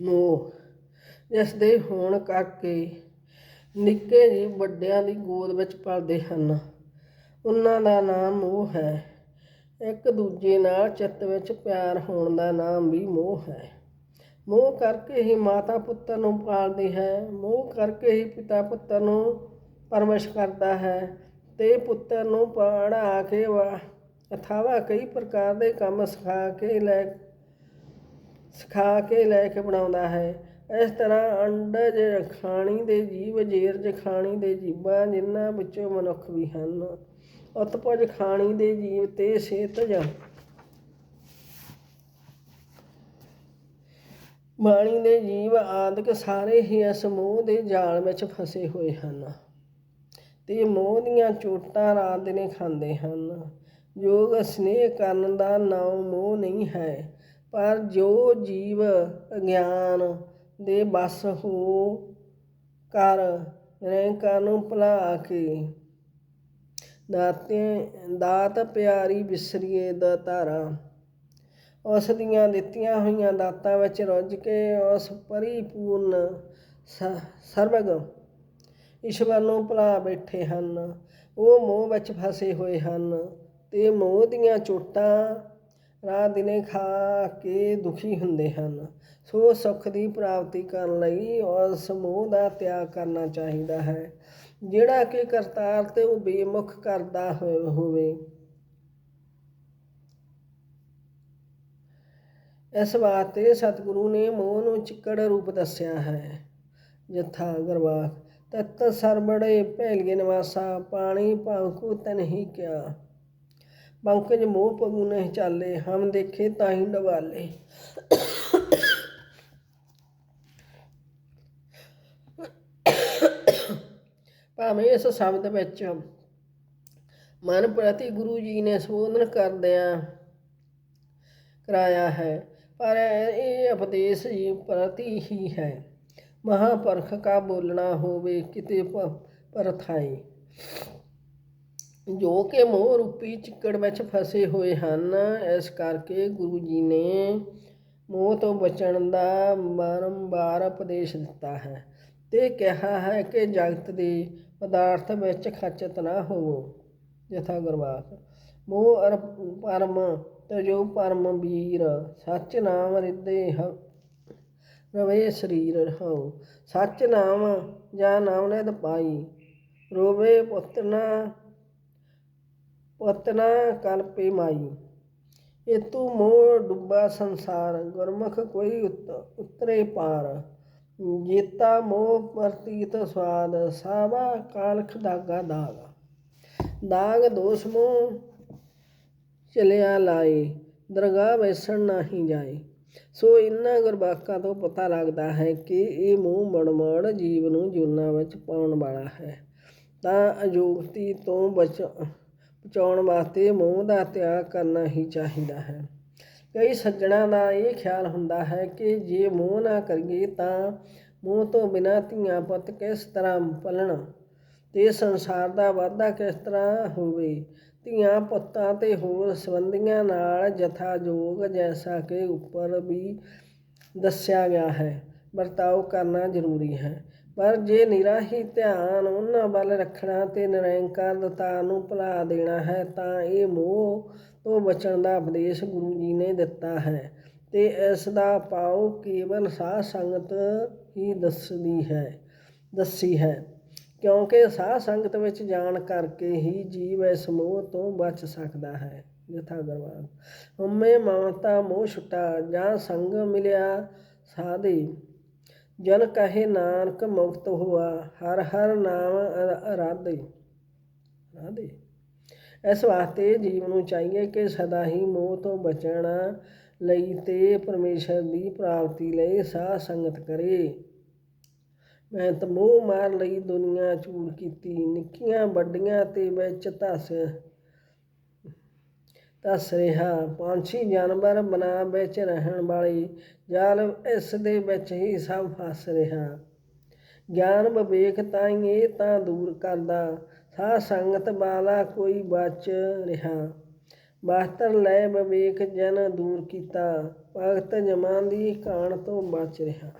ਮੋਹ ਜਿਸ ਦੇ ਹੋਣ ਕਰਕੇ ਨਿੱਕੇ ਜੀ ਵੱਡਿਆਂ ਦੀ ਗੋਦ ਵਿੱਚ ਪਲਦੇ ਹਨ। ਉਹਨਾਂ ਦਾ ਨਾਮ ਮੋਹ ਹੈ। ਇੱਕ ਦੂਜੇ ਨਾਲ ਚਿੱਤ ਵਿੱਚ ਪਿਆਰ ਹੋਣ ਦਾ ਨਾਮ ਵੀ ਮੋਹ ਹੈ। ਮੋਹ ਕਰਕੇ ਹੀ ਮਾਤਾ ਪੁੱਤਰ ਨੂੰ ਪਾਲਦੀ ਹੈ। ਮੋਹ ਕਰਕੇ ਹੀ ਪਿਤਾ ਪੁੱਤਰ ਨੂੰ ਪਰਵਰਿਸ਼ ਕਰਦਾ ਹੈ ਤੇ ਪੁੱਤਰ ਨੂੰ ਪੜ੍ਹਾ ਕੇ ਵਾ ਅਥਾਵਾ ਕਈ ਪ੍ਰਕਾਰ ਦੇ ਕੰਮ ਸਿਖਾ ਕੇ ਲੈ ਸਿਖਾ ਕੇ ਲੈ ਕੇ ਬਣਾਉਂਦਾ ਹੈ। ਇਸ ਤਰ੍ਹਾਂ ਅੰਡਜ ਖਾਣੀ ਦੇ ਜੀਵ ਜੇਰਜ ਖਾਣੀ ਦੇ ਜੀਵਾਂ ਜਿਨ੍ਹਾਂ ਵਿੱਚੋਂ ਮਨੁੱਖ ਵੀ ਹਨ। ਉਤਪਜ ਖਾਣੀ ਦੇ ਜੀਵ ਤੇ ਸੇਤਜ ਬਾਣੀ ਦੇ ਜੀਵ ਆਦਿਕ ਸਾਰੇ ਹੀ ਇਸ ਮੋਹ ਦੇ ਜਾਲ ਵਿੱਚ ਫਸੇ ਹੋਏ ਹਨ। ਤੇ ਮੋਹ ਦੀਆਂ ਚੋਟਾਂ ਰਾਤ ਦਿਨੇ ਖਾਂਦੇ ਹਨ। ਯੋਗ ਸਨੇਹ ਕਰਨ ਦਾ ਨਾਮ ਮੋਹ ਨਹੀਂ ਹੈ। ਪਰ ਜੋ ਜੀਵ ਅਗਿਆਨ ਦੇ ਬਸ ਹੋ ਕਰ ਰੈਂਕਾਂ ਨੂੰ ਭੁਲਾ ਕੇ ਦਾਤੇ, ਦਾਤ ਪਿਆਰੀ ਵਿਸਰੀਏ ਦਾ ਧਾਰਾ। ਉਸ ਦੀਆਂ ਦਿੱਤੀਆਂ ਹੋਈਆਂ ਦਾਤਾਂ ਵਿੱਚ ਰੁੱਝ ਕੇ ਉਸ ਪਰਿਪੂਰਨ ਸ- ਸਰਵਗ ਈਸ਼ਵਰ ਨੂੰ ਭੁਲਾ ਬੈਠੇ ਹਨ। ਉਹ ਮੋਹ ਵਿੱਚ ਫਸੇ ਹੋਏ ਹਨ ਤੇ ਮੋਹ ਦੀਆਂ ਚੋਟਾਂ ਰਾਤ ਦਿਨੇ ਖਾ ਕੇ ਦੁਖੀ ਹੁੰਦੇ ਹਨ। ਸੋ ਸੁੱਖ ਦੀ ਪ੍ਰਾਪਤੀ ਕਰਨ ਲਈ ਉਸ ਮੋਹ ਦਾ ਤਿਆਗ ਕਰਨਾ ਚਾਹੀਦਾ ਹੈ। ਜਿਹੜਾ ਕਿ ਕਰਤਾਰ ਤੇ ਉਹ ਬੇਮੁਖ ਕਰਦਾ ਹੋਵੇ। ਇਸ ਵਾਸਤੇ ਸਤਿਗੁਰੂ ਨੇ ਮੋਹ ਨੂੰ ਚਿੱਕੜ ਰੂਪ ਦੱਸਿਆ ਹੈ। ਜਥਾ ਗਰਵਾਕ ਤਤ ਸਰਬੜੇ ਭੈਲੀਏ ਨਿਵਾਸਾ, ਪਾਣੀ ਭਾਂਕੂ ਤਨਹੀ ਕਿਆ। ਪੰਕਜ ਮੋਹ ਪਗੂ ਨਹੀਂ ਚਾਲੇ, ਹਮ ਦੇਖੇ ਤਾਹੀਂ ਡਵਾਲੇ ਭਾਵੇਂ ਇਸ ਸ਼ਬਦ ਵਿੱਚ ਮਨ ਪ੍ਰਤੀ ਗੁਰੂ ਜੀ ਨੇ ਸੰਬੋਧਨ ਕਰਦਿਆਂ ਕਰਾਇਆ ਹੈ, ਪਰ ਇਹ ਉਪਦੇਸ਼ ਜੀ ਪ੍ਰਤੀ ਹੀ ਹੈ। ਮਹਾਪੁਰਖ ਕਾ ਬੋਲਣਾ ਹੋਵੇ ਕਿਤੇ ਪ- ਪਰਥਾਈ। ਜੋ ਕਿ ਮੋਹ ਰੂਪੀ ਚਿੱਕੜ ਵਿੱਚ ਫਸੇ ਹੋਏ ਹਨ, ਇਸ ਕਰਕੇ ਗੁਰੂ ਜੀ ਨੇ ਮੋਹ ਤੋਂ ਬਚਣ ਦਾ ਬਾਰੰਬਾਰ ਉਪਦੇਸ਼ ਦਿੱਤਾ ਹੈ ਤੇ ਕਿਹਾ ਹੈ ਕਿ ਜਗਤ ਦੇ ਪਦਾਰਥ ਵਿੱਚ ਖਚਤ ਨਾ ਹੋਵੋ। ਯਥਾ ਗੁਰਵਾਕ ਮੋਹ ਅਰ ਪਰਮ ਤੇ ਜੋ ਪਰਮ ਵੀਰ ਸੱਚ ਨਾਮ ਰਿੱਦੇ ਹ ਰਵੇ ਸਰੀਰ ਰਹੋ ਸੱਚ ਨਾਮ ਜਾਂ ਨਾਮ ਨੇ ਪਾਈ, ਰੋਵੇ ਪੁੱਤਨਾ ਪੁੱਤਨਾ ਕਲਪੇ ਮਾਈ। ਇਹ ਤੂੰ ਮੋਹ ਡੁੱਬਾ ਸੰਸਾਰ, ਗੁਰਮੁਖ ਕੋਈ ਉਤ- ਉਤਰੇ ਪਾਰ। ਜੀਤਾ ਮੋਹ ਪ੍ਰਤੀਤ ਸਵਾਦ, ਸਾਵਾ ਕਾਲਖ ਦਾਗਾ ਦਾਗ। ਦਾਗ ਦੋਸ ਮੋਹ ਚਲਿਆ ਲਾਏ, ਦਰਗਾਹ ਵੈਸਣ ਨਹੀਂ ਜਾਏ। ਸੋ ਇਨ੍ਹਾਂ ਗੁਰਬਾਕਾਂ ਤੋਂ ਪਤਾ ਲੱਗਦਾ ਹੈ ਕਿ ਇਹ ਮੂੰਹ ਮੜਮੜ ਜੀਵ ਨੂੰ ਜੂਨਾਂ ਵਿੱਚ ਪਾਉਣ ਵਾਲਾ ਹੈ। ਤਾਂ ਅਯੋਗਤੀ ਤੋਂ ਬਚ ਬਚਾਉਣ ਵਾਸਤੇ ਮੋਹ ਦਾ ਤਿਆਗ ਕਰਨਾ ਹੀ ਚਾਹੀਦਾ ਹੈ। ਕਈ ਸੱਜਣਾ ਦਾ ਇਹ ਖਿਆਲ ਹੁੰਦਾ ਹੈ ਕਿ ਜੇ ਮੂੰਹ ਨਾ ਕਰੀਏ ਤਾਂ ਮੂੰਹ ਤੋਂ ਬਿਨਾਂ ਧੀਆਂ ਪੁੱਤ ਕਿਸ ਤਰ੍ਹਾਂ ਪਲਣ ਤੇ ਸੰਸਾਰ ਦਾ ਵਾਧਾ ਕਿਸ ਤਰ੍ਹਾਂ ਹੋਵੇ। ਧੀਆਂ ਪੁੱਤਾਂ ਤੇ ਹੋਰ ਸੰਬੰਧੀਆਂ ਨਾਲ ਜਥਾਜੋਗ ਜੈਸਾ ਕਿ ਉੱਪਰ ਵੀ ਦੱਸਿਆ ਗਿਆ ਹੈ। ਵਰਤਾਓ ਕਰਨਾ ਜ਼ਰੂਰੀ ਹੈ। ਪਰ ਜੇ ਨਿਰਾ ਹੀ ਧਿਆਨ ਉਹਨਾਂ ਵੱਲ ਰੱਖਣਾ ਤੇ ਨਿਰੰਕਾਰ ਦਤਾ ਨੂੰ ਭੁਲਾ ਦੇਣਾ ਹੈ, ਤਾਂ ਇਹ ਮੋਹ ਤੋਂ ਬਚਣ ਦਾ ਉਪਦੇਸ਼ ਗੁਰੂ ਜੀ ਨੇ ਦਿੱਤਾ ਹੈ ਤੇ ਇਸ ਦਾ ਪਾਉ ਕੇਵਲ ਸਾਧ ਸੰਗਤ ਹੀ ਦੱਸਦੀ ਹੈ, ਦੱਸੀ ਹੈ। ਕਿਉਂਕਿ ਸਾਧ ਸੰਗਤ ਵਿੱਚ ਜਾਣ ਕਰਕੇ ਹੀ ਜੀਵ ਇਸ ਮੋਹ ਤੋਂ ਬਚ ਸਕਦਾ ਹੈ। ਯਥਾ ਗਰਵਾਨ ਹਉਮੈ ਮਮਤਾ ਮੋਹ ਛੁਟਾ, ਜਾਂ ਸੰਗ ਮਿਲਿਆ ਸਾਧੇ। ਜਨ ਕਹੇ ਨਾਨਕ ਮੁਕਤ ਹੁਆ, ਹਰ ਹਰ ਨਾਮ ਅਰਾਧੇ। ਰਾਧੇ ਇਸ ਵਾਸਤੇ ਜੀਵ ਨੂੰ ਚਾਹੀਏ ਕਿ ਸਦਾ ਹੀ ਮੋਹ ਤੋਂ ਬਚਣਾ ਲਈ ਤੇ ਪਰਮੇਸ਼ਰ ਦੀ ਪ੍ਰਾਪਤੀ ਲਈ ਸਾਧ ਸੰਗਤ ਕਰੇ। ਮੈਂ ਤਾਂ ਮੋਹ ਮਾਰ ਲਈ ਦੁਨੀਆ ਚੂਰ ਕੀਤੀ, ਨਿੱਕੀਆਂ ਵੱਡੀਆਂ ਤੇ ਵਿੱਚ ਧਸ ਦੱਸ ਰਿਹਾ। ਪੰਛੀ ਜਾਨਵਰ ਬਣਾ ਵਿੱਚ ਰਹਿਣ ਵਾਲੀ ਜਾਲ ਇਸ ਦੇ ਵਿੱਚ ਹੀ ਸਭ ਫਸ ਰਿਹਾ। ਗਿਆਨ ਵਿਵੇਕ ਤਾਈਂ ਇਹ ਤਾਂ ਦੂਰ ਕਰਦਾ। ਸਾਧ ਸੰਗਤ ਵਾਲਾ ਕੋਈ ਬਚ ਰਿਹਾ। ਬਾਹਤਰ ਲੈ ਵਿਵੇਕ ਜਨ ਦੂਰ ਕੀਤਾ। ਭਗਤ ਜਮਾਂ ਦੀ ਕਾਣ ਤੋਂ ਬਚ ਰਿਹਾ।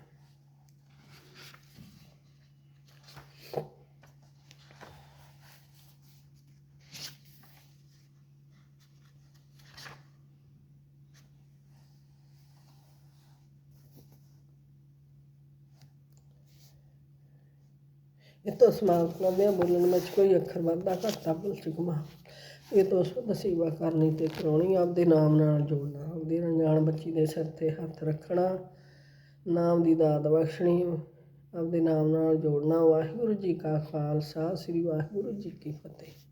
ਇਹ ਤੋਂ ਸਮਾਪਤ ਕਰਦੇ ਬੋਲਣ ਵਿੱਚ ਕੋਈ ਅੱਖਰ ਵਾਧਾ ਘਾਟਾ ਭੁੱਲ ਚੁੱਕਾ ਇਹ ਤੋਂ ਸ਼ੁੱਧ ਸੇਵਾ ਕਰਨੀ ਤੇ ਕਰਾਉਣੀ, ਆਪਦੇ ਨਾਮ ਨਾਲ ਜੋੜਨਾ, ਆਪਦੀ ਅਣਜਾਣ ਬੱਚੀ ਦੇ ਸਿਰ ਤੇ ਹੱਥ ਰੱਖਣਾ, ਨਾਮ ਦੀ ਦਾਤ ਬਖਸ਼ਣੀ, ਆਪਦੇ ਨਾਮ ਨਾਲ ਜੋੜਨਾ। ਵਾਹਿਗੁਰੂ ਜੀ ਕਾ ਖਾਲਸਾ, ਸ੍ਰੀ ਵਾਹਿਗੁਰੂ ਜੀ ਕੀ ਫਤਿਹ।